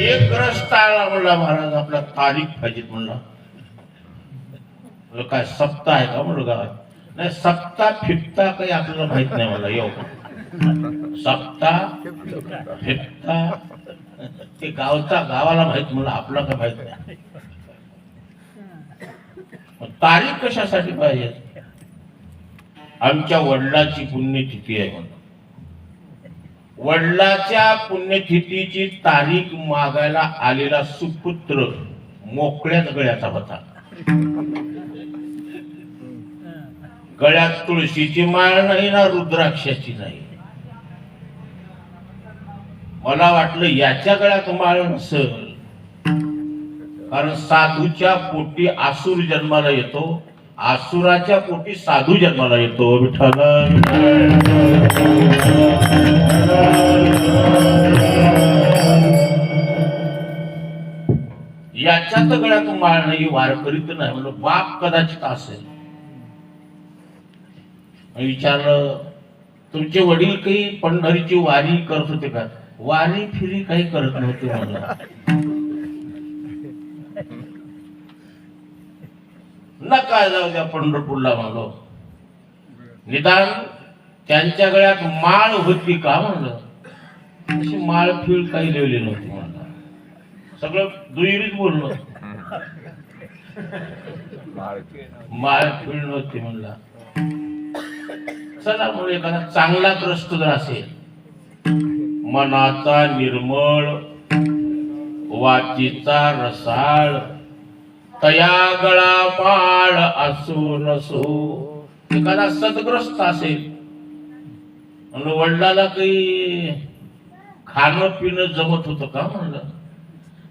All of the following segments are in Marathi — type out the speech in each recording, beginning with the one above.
एक ग्रस्त आला म्हणला महाराज आपला तारीख पाहिजे म्हणला. काय सप्ताह आहे का म्हणलं गावात नाही सप्ता फिफ्ता काही आपल्याला माहीत नाही मला येऊ सप्ता फिफ्ता ते गावचा गावाला माहीत म्हणलं आपला काय माहीत नाही. तारीख कशासाठी पाहिजे? आमच्या वडिलाची पुण्यतिथी आहे म्हणून वडिलाच्या पुण्यतिथीची तारीख मागायला आलेला सुपुत्र मोकळ्याच गळ्याचा होता. गळ्यात तुळशीची माळ नाही ना रुद्राक्षाची नाही. मला वाटलं याच्या गळ्यात माळ नसल. कारण साधूच्या पोटी आसूर जन्माला येतो. आसुराच्या पोटी साधू जन्माला येतो विठ्ठल. याच्यात गळ्यात माळ नाही वारकरी तर नाही म्हणून बाप कदाचित असेल. विचारलं तुमचे वडील काही पंढरीची वारी करत होते का? वारी फिरी काही करत नव्हते मला नका जाऊ द्या पंढरपूरला म्हणलो निदान त्यांच्या गळ्यात माळ होती का म्हणलं? अशी माळ फिळ काही लिहिली नव्हती म्हणलं. सगळं दुहेरीच बोललो. माळ फिळ नव्हती म्हणला. चला म्हणून एखादा चांगला ग्रस्त जर असेल मनाचा निर्मळ वाचीचा रसाळ तया गळा पाळ असो. नसो एखादा सदग्रस्त असेल म्हणलं वडिलाला काही खाणं पिणं जमत होतं का म्हणलं?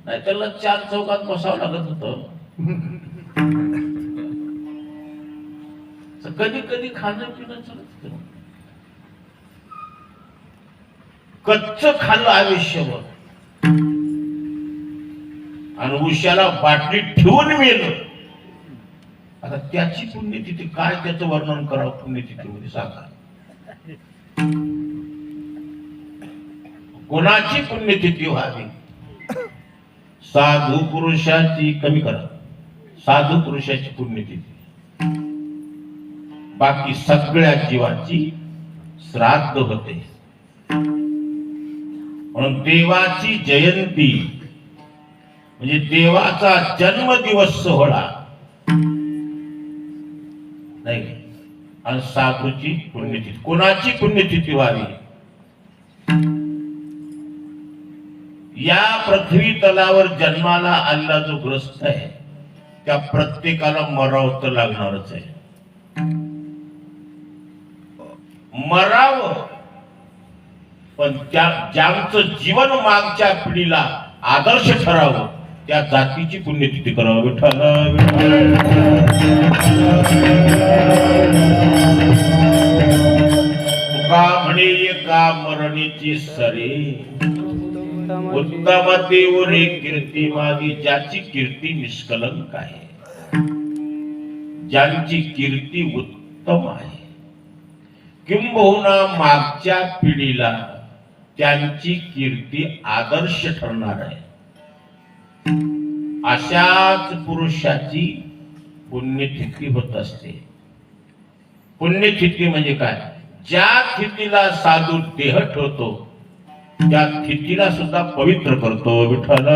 नाही त्याला चार चौकात बसावं लागत होतं. तर कधी कधी खाणं पिणं चालत कच्च खाल्लं आयुष्यभर. आणि उशाला बाटली ठेवून मेलं आता त्याची पुण्यतिथी काय त्याचं वर्णन करावं पुण्यतिथीमध्ये सांगा. कोणाची पुण्यतिथी व्हावी? साधू पुरुषाची कमी करा. साधू पुरुषाची पुण्यतिथी. बाकी सगळ्या जीवाची श्राद्ध होते. म्हणून देवाची जयंती म्हणजे देवाचा जन्मदिवस सोहळा. नाही. आणि साधूची पुण्यतिथी. कोणाची पुण्यतिथी व्हावी? या पृथ्वी तलावर जन्माला आलेला जो ग्रस्त आहे त्या प्रत्येकाला मराव तर लागणारच आहे. मराव. पण त्या ज्यांचं जीवन मागच्या पिढीला आदर्श ठरावं त्या जातीची पुण्यतिथी करावं. विठ्ठल. म्हणे एका मरणीची सरे. उत्तम देवरे कीर्ती मागी ज्याची कीर्ती निष्कलंक आहे. ज्यांची कीर्ती उत्तम आहे. किंबहुना मागच्या पिढीला त्यांची कीर्ती आदर्श ठरणार आहे. अशाच पुरुषाची पुण्यतिथी होत असते. पुण्यतिथी म्हणजे काय? ज्या स्थितीला साधू देह ठेवतो त्या स्थितीला सुद्धा पवित्र करतो. विठ्ठल.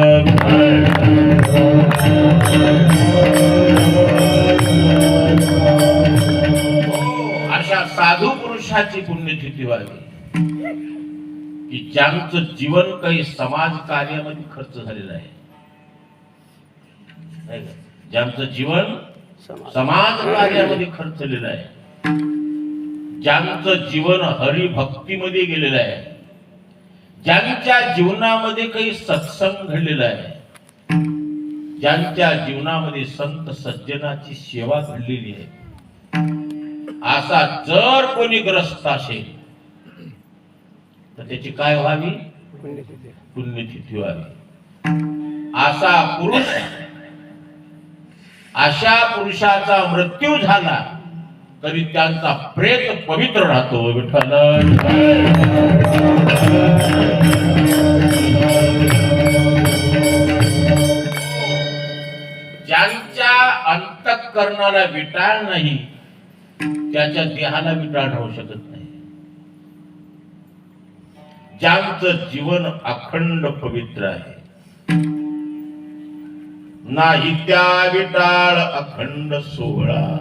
अशा साधू पुरुषाची पुण्यतिथी व्हावी. की ज्यांचं जीवन काही समाज कार्यामध्ये खर्च झालेलं आहे. ज्यांचं जीवन समाज. कार्यामध्ये खर्च झालेलं आहे. ज्यांचं जीवन हरिभक्तीमध्ये गेलेलं आहे. ज्यांच्या जीवनामध्ये काही सत्संग घडलेला आहे. ज्यांच्या जीवनामध्ये संत सज्जनाची सेवा घडलेली आहे. असा जर कोणी ग्रस्त असेल तर त्याची काय व्हावी? पुण्यतिथी व्हावी. असा पुरुष अशा पुरुषाचा मृत्यू झाला तरी त्यांचा प्रेत पवित्र राहतो विठ्ठल. ज्यांच्या अंतकरणाला विटाळ नाही त्याच्या देहाला विटाळ राहू शकत नाही. ज्यांचं जीवन अखंड पवित्र आहे नाही त्या विटाळ अखंड सोहळा.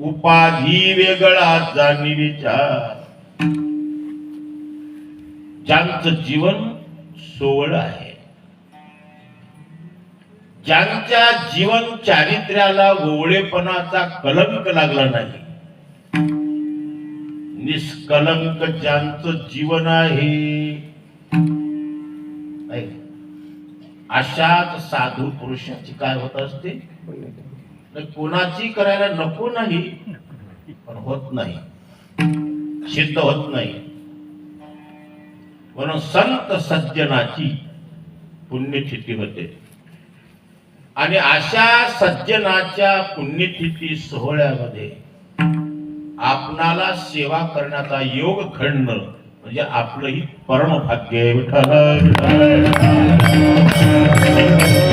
उपाधी वेगळा जाणी विचार. ज्यांचं जीवन सोहळ आहे. ज्यांच्या जीवन चारित्र्याला ओवळेपणाचा कलंक लागला नाही. निष्कलंक ज्यांचं जीवन आहे. ऐक. अशाच साधू पुरुषाची काय होत असते? कोणाची करायला नको नाही पण होत नाही. सिद्ध होत नाही. म्हणून संत सज्जनाची पुण्यतिथी होते. आणि अशा सज्जनाच्या पुण्यतिथी सोहळ्यामध्ये आपणाला सेवा करण्याचा योग घडणं म्हणजे आपलंही परमभाग्य आहे विठ्ठल, विठ्ठल, विठ्ठल.